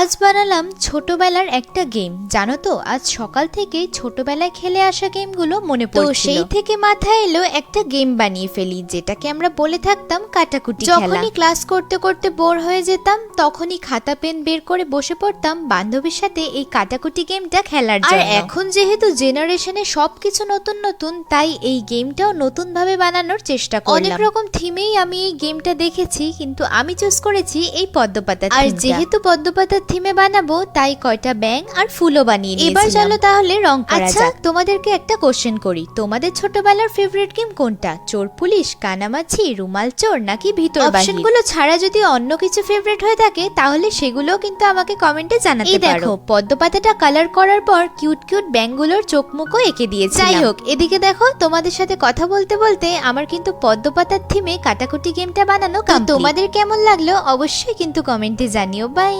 আজ বানালাম ছোটবেলার একটা গেম। জানো তো আজ সকাল থেকে ছোটবেলায় খেলে আসা গেমগুলো মনে তো সেই থেকে মাথায় এলো একটা গেম বানিয়ে ফেলি যেটাকে আমরা বলে থাকতাম কাটাকুটি খেলা। যখনই ক্লাস করতে করতে বোর হয়ে যেতাম তখনই খাতা পেন বের করে বসে পড়তাম বান্ধবীর সাথে এই কাটাকুটি গেমটা খেলার আর জন্য। এখন যেহেতু জেনারেশনে সবকিছু নতুন নতুন তাই এই গেমটাও নতুন ভাবে বানানোর চেষ্টা করলাম। অনেক রকম থিমেই আমি এই গেমটা দেখেছি কিন্তু আমি চুজ করেছি এই পদ্মপাতা আর যেহেতু পদ্মপাতার থিমে বানাবো তাই কয়টা ব্যাং আর ফুলও বানিয়ে এবার চলো তাহলে রং করা আচ্ছা। যাক। তোমাদেরকে একটা কোশ্চেন করি। তোমাদের ছোটবেলার ফেভারিট গেম কোনটা? চোর পুলিশ কানামাছি রুমাল চোর নাকি ভিতর অপশনগুলো ছাড়া যদি অন্য কিছু ফেভারিট হয়ে থাকে তাহলে সেগুলোও কিন্তু আমাকে কমেন্টে জানাতে এই পারো। দেখো, পদ্মপাতাটা কালার করার পর কিউট কিউট ব্যাংগুলোর চোখ মুখও এঁকে দিয়েছি যাই হোক এদিকে দেখো তোমাদের সাথে কথা বলতে বলতে আমার কিন্তু পদ্মপাতার থিমে কাটাকুটি গেমটা বানানো। তোমাদের কেমন লাগল? অবশ্যই কিন্তু কমেন্টে জানিও। বাই